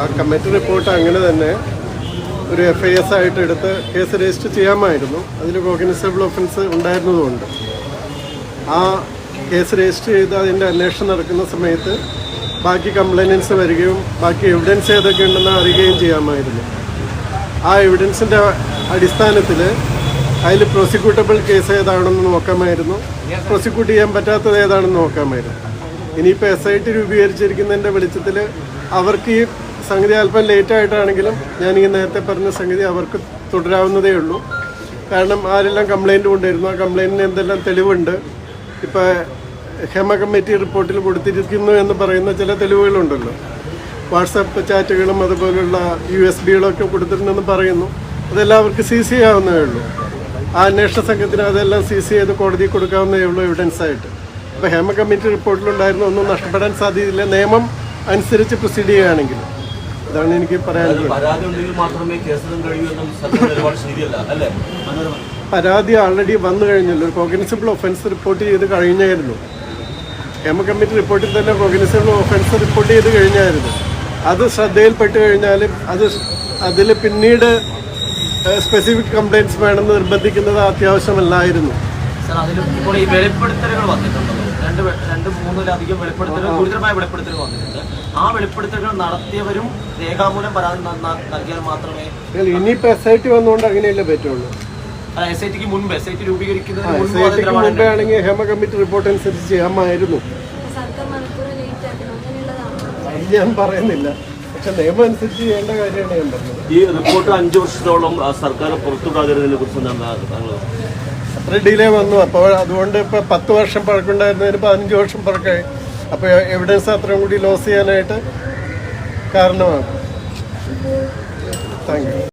ആ committee report അങ്ങനെ തന്നെ ഒരു എഫ് ഐ എസ് ആയിട്ട് എടുത്ത് കേസ് രജിസ്റ്റർ ചെയ്യാമായിരുന്നു. അതിൽ കോഗ്നിസബിൾ ഒഫൻസ് ഉണ്ടായിരുന്നതുകൊണ്ട്. ആ കേസ് രജിസ്റ്റർ ചെയ്ത് അതിന്റെ അന്വേഷണം നടക്കുന്ന സമയത്ത് ബാക്കി കംപ്ലൈനൻസ് വരികയും ബാക്കി എവിഡൻസ് ഏതൊക്കെ ഉണ്ടെന്ന് അറിയുകയും ചെയ്യാമായിരുന്നു. ആ എവിഡൻസിന്റെ അടിസ്ഥാനത്തിൽ അതിൽ പ്രോസിക്യൂട്ടബിൾ കേസ് ഏതാണെന്ന് നോക്കാമായിരുന്നു. പ്രോസിക്യൂട്ട് ചെയ്യാൻ പറ്റാത്തത് ഏതാണെന്ന് നോക്കാമായിരുന്നു. ഇനിയിപ്പോൾ എസ് ഐ ടി രൂപീകരിച്ചിരിക്കുന്നതിന്റെ വെളിച്ചത്തിൽ അവർക്ക് ഈ സംഗതി അല്പം ലേറ്റ് ആയിട്ടാണെങ്കിലും ഞാൻ ഈ നേരത്തെ പറഞ്ഞ സംഗതി അവർക്ക് തുടരാവുന്നതേ ഉള്ളൂ. കാരണം ആരെല്ലാം കംപ്ലൈന്റ് കൊണ്ടുവരുന്നു ആ കംപ്ലൈന്റിന് എന്തെല്ലാം തെളിവുണ്ട് ഇപ്പോൾ ഹെമ കമ്മിറ്റി റിപ്പോർട്ടിൽ കൊടുത്തിരിക്കുന്നു എന്ന് പറയുന്ന ചില തെളിവുകളുണ്ടല്ലോ. വാട്സാപ്പ് ചാറ്റുകളും അതുപോലുള്ള യു എസ് ബികളൊക്കെ കൊടുത്തിട്ടുണ്ടെന്ന് പറയുന്നു. അതെല്ലാം അവർക്ക് സി ആവുന്നതേ ഉള്ളൂ. ആ അന്വേഷണ സംഘത്തിന് അതെല്ലാം സി സി ചെയ്ത് കോടതി കൊടുക്കാവുന്നതേ ഉള്ളൂ എവിഡൻസ് ആയിട്ട്. അപ്പോൾ ഹേമ കമ്മിറ്റി റിപ്പോർട്ടിലുണ്ടായിരുന്ന ഒന്നും നഷ്ടപ്പെടാൻ സാധ്യതയില്ല. നിയമം അനുസരിച്ച് പ്രൊസീഡ് ചെയ്യുകയാണെങ്കിൽ. ഇതാണ് എനിക്ക് പറയാനുള്ളത്. പരാതി ആൾറെഡി വന്നു കഴിഞ്ഞല്ലോ. ഒരു കോഗ്നിസിബിൾ ഒഫൻസ് റിപ്പോർട്ട് ചെയ്ത് കഴിഞ്ഞായിരുന്നു. എം കമ്മിറ്റി റിപ്പോർട്ടിൽ തന്നെ കോഗ്നിസിബിൾ ഒഫൻസ് റിപ്പോർട്ട് ചെയ്ത് കഴിഞ്ഞായിരുന്നു. അത് ശ്രദ്ധയിൽപ്പെട്ട് കഴിഞ്ഞാൽ അത് അതിൽ പിന്നീട് സ്പെസിഫിക് കംപ്ലയിൻസ് വേണമെന്ന് നിർബന്ധിക്കുന്നത് അത്യാവശ്യമല്ലായിരുന്നു. ഇപ്പോൾ ഈ വെളിപ്പെടുത്തലുകൾ വന്നിട്ടുണ്ടല്ലോ. രണ്ട് രണ്ട് മൂന്നിലധികം വെളിപ്പെടുത്തലുകൾ ഗുരുതരമായ വെളിപ്പെടുത്തലുകൾ വന്നിട്ടുണ്ട്. ആ വെളിപ്പെടുത്തലുകൾ നടത്തിയവരും രേഖാമൂലം പരാതി നൽകിയാൽ മാത്രമേ ഇനിയിപ്പോ എസ് ഐ ടി വന്നുകൊണ്ട് അങ്ങനെയല്ലേ പറ്റുള്ളൂ? എസ് ഐ ടിക്ക് മുൻപ് എസ് ഐ ടി രൂപീകരിക്കുന്നതിന് ആണെങ്കിൽ ഹേമ കമ്മിറ്റി റിപ്പോർട്ട് അനുസരിച്ച് ചെയ്യാമായിരുന്നു ഞാൻ പറയുന്നില്ല. പക്ഷെ നിയമം അനുസരിച്ച് ചെയ്യേണ്ട കാര്യമാണ് ഞാൻ പറഞ്ഞത്. ഈ റിപ്പോർട്ട് അഞ്ചു വർഷത്തോളം സർക്കാർ പുറത്തുവിടാതിരുന്നതിനെ കുറിച്ച് എന്താണ് താങ്കൾ അത്ര ഡിലേ വന്നു. അപ്പോൾ അതുകൊണ്ട് ഇപ്പോൾ പത്ത് വർഷം പഴക്കമുണ്ടായിരുന്നതിന് പതിനഞ്ച് വർഷം പഴക്കമായി. അപ്പോൾ എവിഡൻസ് അത്രയും കൂടി ലോസ് ചെയ്യാനായിട്ട് കാരണമാകും. Thank you